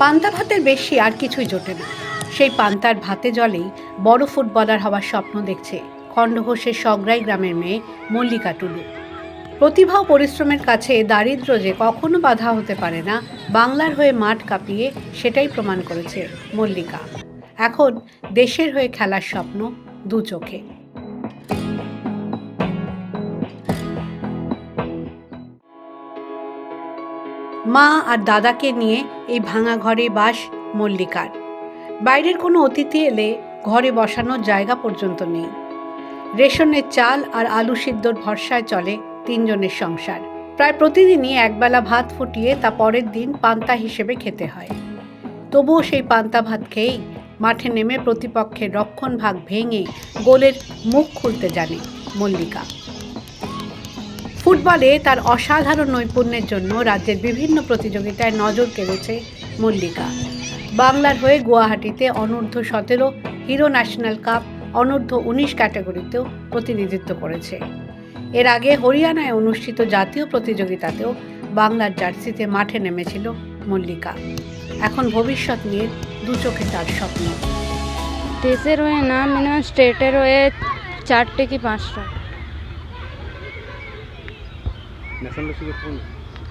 পান্তা ভাতের বেশি আর কিছুই জোটে না। সেই পান্তার ভাতে জলেই বড় ফুটবলার হওয়ার স্বপ্ন দেখছে খণ্ডঘোষের সগরাই গ্রামের মেয়ে মল্লিকা টুডু। প্রতিভা ও পরিশ্রমের কাছে দারিদ্র্য যে কখনো বাধা হতে পারে না, বাংলার হয়ে মাঠ কাঁপিয়ে সেটাই প্রমাণ করেছে মল্লিকা। এখন দেশের হয়ে খেলার স্বপ্ন দু চোখে। মা আর দাদাকে নিয়ে এই ভাঙা ঘরে বাস মল্লিকার। বাইরের কোনো অতিথি এলে ঘরে বসানোর জায়গা পর্যন্ত নেই। রেশনের চাল আর আলু সিদ্ধর ভরসায় চলে তিনজনের সংসার। প্রায় প্রতিদিনই একবেলা ভাত ফুটিয়ে তা পরের দিন পান্তা হিসেবে খেতে হয়। তবুও সেই পান্তা ভাত খেয়েই মাঠে নেমে প্রতিপক্ষের রক্ষণ ভাগ ভেঙে গোলের মুখ খুলতে জানে মল্লিকা। ফুটবলে তার অসাধারণ নৈপুণ্যের জন্য রাজ্যের বিভিন্ন প্রতিযোগিতায় নজর কেড়েছে মল্লিকা। বাংলার হয়ে গুয়াহাটিতে অনূর্ধ্ব সতেরো হিরো ন্যাশনাল কাপ, অনূর্ধ্ব উনিশ ক্যাটাগরিতেও প্রতিনিধিত্ব করেছে। এর আগে হরিয়ানায় অনুষ্ঠিত জাতীয় প্রতিযোগিতাতেও বাংলার জার্সিতে মাঠে নেমেছিল মল্লিকা। এখন ভবিষ্যৎ নিয়ে দু চোখে তার স্বপ্ন। দেশের হয়ে না মিনিমাম স্টেটের হয়ে চারটে কি পাঁচটা?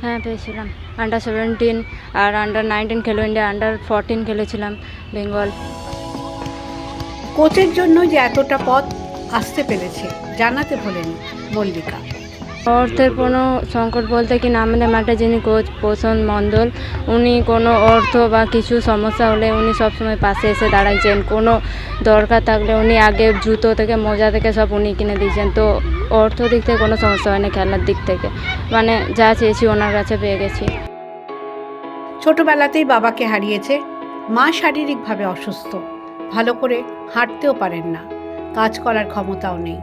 হ্যাঁ পেয়েছিলাম। আন্ডার সেভেন্টিন আর আন্ডার নাইনটিন খেলো ইন্ডিয়া আন্ডার ফোরটিন খেলেছিলাম বেঙ্গল কোচের জন্য যে এতটা পথ আসতে পেরেছে জানাতে ভোলেনি মল্লিকা। অর্থের কোনো সংকট বলতে কি না আমাদের মাঠে যিনি কোচ পোষণ মণ্ডল উনি কোনো অর্থ বা কিছু সমস্যা হলে উনি সবসময় পাশে এসে দাঁড়াইছেন। কোনো দরকার থাকলে উনি আগে জুতো থেকে মোজা থেকে সব উনি কিনে দিয়েছেন। তো অর্থ দিক থেকে কোনো সমস্যা হয়নি খেলার দিক থেকে। মানে যা চেয়েছি ওনার কাছে পেয়ে গেছি। ছোটবেলাতেই বাবাকে হারিয়েছে। মা শারীরিকভাবে অসুস্থ। ভালো করে হাঁটতেও পারেন না। কাজ করার ক্ষমতাও নেই।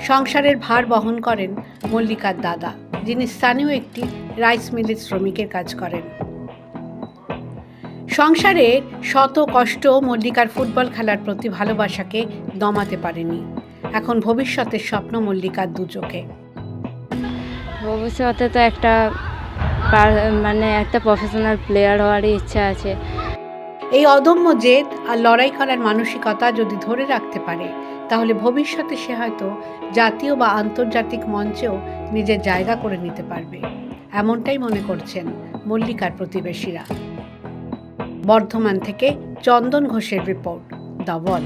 সংসারের ভার বহন করেন মল্লিকার দাদা, যিনি স্থানীয় একটি রাইস মিলের শ্রমিকের কাজ করেন। সংসারে শত কষ্ট মল্লিকার ফুটবল খেলার প্রতি ভালোবাসাকে দমাতে পারেনি। এখন ভবিষ্যতের স্বপ্ন মল্লিকার দু চোখে। ভবিষ্যতে তো একটা মানে একটা প্রফেশনাল প্লেয়ার হওয়ারই ইচ্ছা আছে। এই অদম্য জেদ আর লড়াই করার মানসিকতা যদি ধরে রাখতে পারে তাহলে ভবিষ্যতে সে হয়তো জাতীয় বা আন্তর্জাতিক মঞ্চেও নিজের জায়গা করে নিতে পারবে। এমনটাই মনে করছেন মল্লিকার প্রতিবেশীরা। বর্ধমান থেকে চন্দন ঘোষের রিপোর্ট দ্য ওয়াল